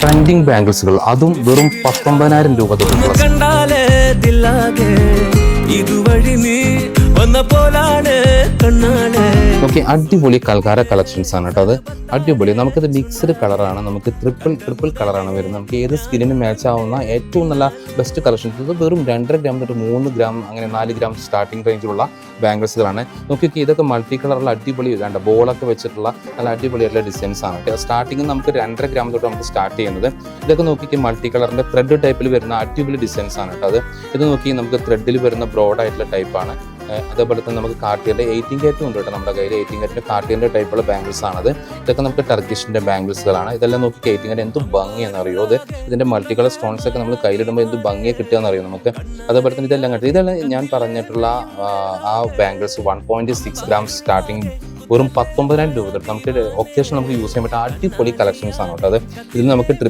Trending ബാംഗിൾസുകൾ അതും വെറും പത്തൊമ്പതിനായിരം രൂപ തൊട്ടുള്ള ഓക്കെ അടിപൊളി കൽക്കാര കളക്ഷൻസ് ആണ് കേട്ടോ അത്. അടിപൊളി. നമുക്കത് മിക്സ്ഡ് കളറാണ്. നമുക്ക് ട്രിപ്പിൾ ട്രിപ്പിൾ കളറാണ് വരുന്നത്. നമുക്ക് ഏത് സ്കിന്നിന് മാച്ച് ആവുന്ന ഏറ്റവും നല്ല ബെസ്റ്റ് കളക്ഷൻസ്. ഇത് വെറും രണ്ടര ഗ്രാം തൊട്ട് മൂന്ന് ഗ്രാം അങ്ങനെ നാല് ഗ്രാം സ്റ്റാർട്ടിംഗ് റേഞ്ചിലുള്ള ബാംഗിൾസുകളാണ് നോക്കിയൊക്കെ ഇതൊക്കെ മൾട്ടി കളറുള്ള അടിപൊളി വേണ്ട ബോളൊക്കെ വെച്ചിട്ടുള്ള നല്ല അടിപൊളിയായിട്ടുള്ള ഡിസൈൻസ് ആണ് കേട്ടോ. സ്റ്റാർട്ടിങ് നമുക്ക് രണ്ടര ഗ്രാം തൊട്ട് നമുക്ക് സ്റ്റാർട്ട് ചെയ്യുന്നത്. ഇതൊക്കെ നോക്കിക്ക് മൾട്ടി കളറിന്റെ ത്രെഡ് ടൈപ്പിൽ വരുന്ന അടിപൊളി ഡിസൈൻസ് ആണ് കേട്ടോ അത്. ഇത് നോക്കി നമുക്ക് ത്രെഡിൽ വരുന്ന ബ്രോഡ് ആയിട്ടുള്ള ടൈപ്പാണ് അതേപോലെ തന്നെ നമുക്ക് കാർട്ടിയറിന്റെ എയ്റ്റീൻ കേറ്റും ഉണ്ട് കേട്ടോ നമ്മുടെ കയ്യിൽ എയ്റ്റീൻ കാറ്റിന്റെ കാർട്ടിയറിന്റെ ടൈപ്പുള്ള ബാംഗിൾസ് ആണത്. ഇതൊക്കെ നമുക്ക് ടർക്കിഷിന്റെ ബാംഗിൾസുകളാണ് ഇതെല്ലാം നോക്കി കേറ്റ് എന്ത് ഭംഗിയാണെന്ന് അറിയോ അത് ഇതിന്റെ മൾട്ടി കളർ സ്റ്റോൺസ് ഒക്കെ നമ്മൾ കയ്യിലിടുമ്പോൾ എന്ത് ഭംഗിയെ കിട്ടുകയെന്ന് അറിയോ നമുക്ക്? അതേപോലെ തന്നെ ഇതെല്ലാം കണ്ടു? ഇതെല്ലാം ഞാൻ പറഞ്ഞിട്ടുള്ള ആ, bangles one point six gram starting വെറും പത്തൊമ്പതിനായിരം രൂപ നമുക്ക് ഒക്കേഷൻ നമുക്ക് യൂസ് ചെയ്യാൻ പറ്റുന്ന അടിപൊളി കളക്ഷൻസ് ആണ് കേട്ടോ അത്. ഇതിൽ നമുക്ക് ട്രിപ്പ്